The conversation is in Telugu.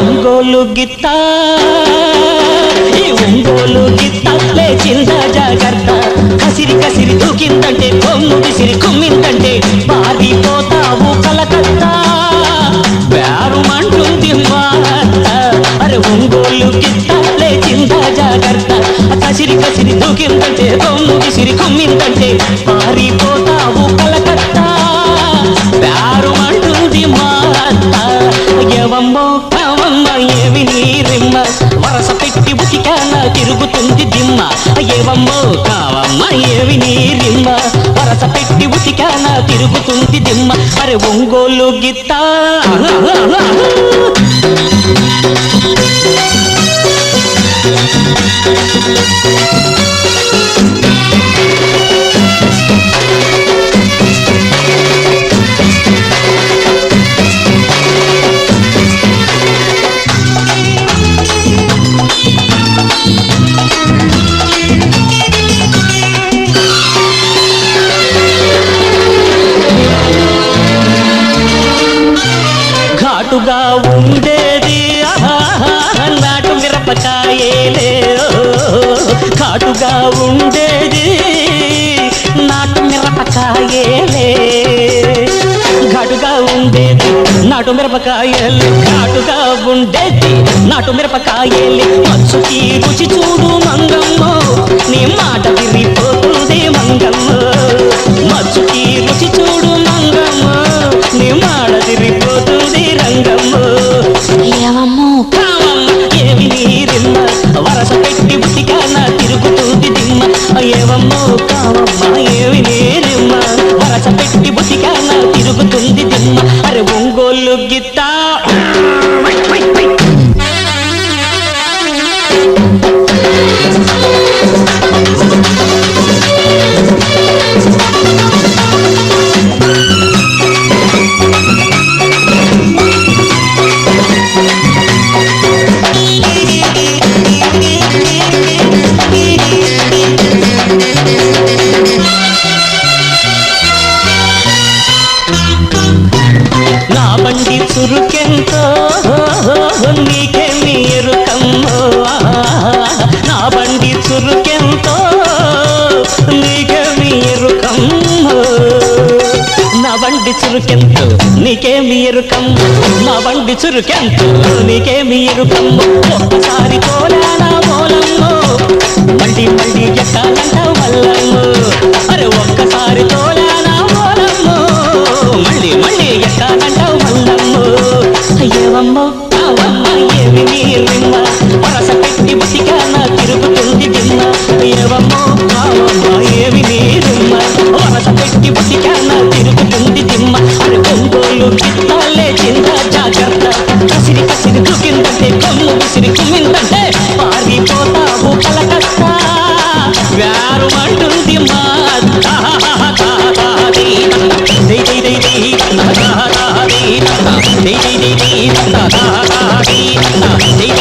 ఒంగోలు గిత్తా. పెట్టి ఉచికాన తిరుగుతుంది దిమ్మ. ఏవమ్మో కావమ్మ ఏమి నీరిమ్మ వరస పెట్టి ఉచికాన తిరుగుతుంది దిమ్మ. అరే ఒంగోలు గిత్తా. Thank you. ఘాటుగా ఉండేది. నాటు మిరపకాయలే కాటుగా ఉండేది. నాటు మిరపకాయలే ఘాటుగా ఉండేది. నాటు మిరపకాయలు ఘాటుగా ఉండేది. నాటు మిరపకాయలు మచ్చుకి రుచి చూడు మంగమ్మ. నీ మాట విరిపోతుంది మంగమ్మ. కావమ్మ ఏమి నీరిమ్మ వరస పెట్టి ఉతికాన తిరుగుతుంది దిమ్మ ఏవమ్మో కావమ్మ ఏమి నీరిమ్మ వరస పెట్టి ఉతికాన తిరుగుతుంది దిమ్మ అరే ఒంగోలు గీతా నా బండి చురుకెంతు నీకేమి ఎరుకమ్ము నా బండి చురుకెంతు నీకేమి ఎరుకమ్ము ఒక్కసారి తోలానా మూలమ్మో మళ్ళీ మళ్ళీ ఎక్కాలంట వల్లమ్మో అరే ఒక్కసారి తోలానా మూలమ్మో మళ్ళీ మళ్ళీ ఎక్కాలంట వల్లమ్మో అయ్యేవమ్మో కావమ్మ ఏమి నిమ్మ వరస పెట్టి బతికాన తిరుగుతుంది దిమ్మ. ఏవమ్మో కావమ్మ ఏమి నీరిమ్మ కసిరి దుకిందంటే కొమ్ము విసిరి కుమ్మిందంటే పారిపోతావు కలకత్తా వ్యారు అంటుంది మా దీ